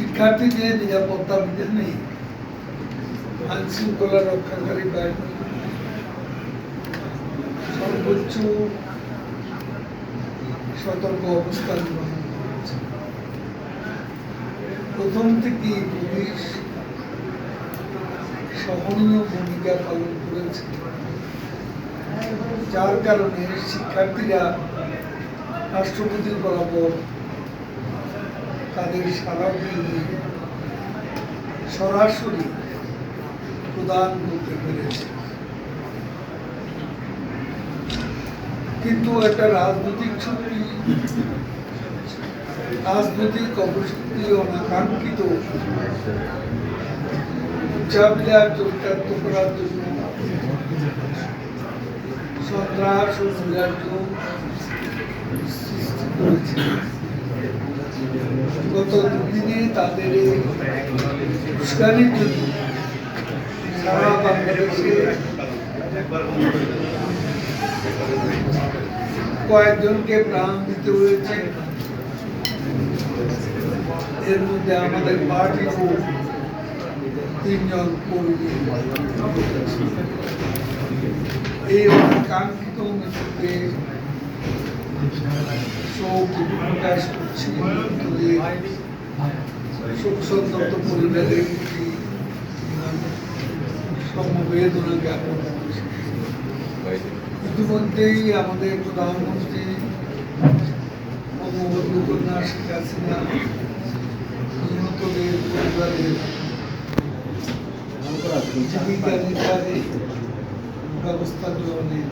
শিক্ষার্থীদের নিরাপত্তা বিধানে আইন শৃঙ্খলা রক্ষাকারী বাহিনী, সর্বোচ্চ সতর্ক অবস্থান গ্রহণ করেছে। প্রথম থেকেই পুলিশ সহনীয় ভূমিকা পালন করেছে। যার কারণে শিক্ষার্থীরা রাষ্ট্রপতির বরাবর তাদের সারাদিন সরাসরি প্রদান করতে পেরেছে। কিন্তু একটা রাজনৈতিক শক্তি, রাজনৈতিক অপশক্তি অনাকাঙ্ক্ষিত উচ্চাবিলার চরিতার্থ করার জন্য সন্ত্রাস ও সৃষ্টি করেছে। গত দুদিনে তাদের কয়েকজনকে প্রাণ দিতে হয়েছে। এর মধ্যে আমাদের পার্টি তিনজন কর্মী। এই শোক করছি শোকসন্তপ্ত পরিবারের ইতিমধ্যেই আমাদের প্রধানমন্ত্রী বঙ্গবন্ধু কন্যা শেখ হাসিনা, নিহতদের পরিবারের জীবিকা নির্বাহে ব্যবস্থা গ্রহণের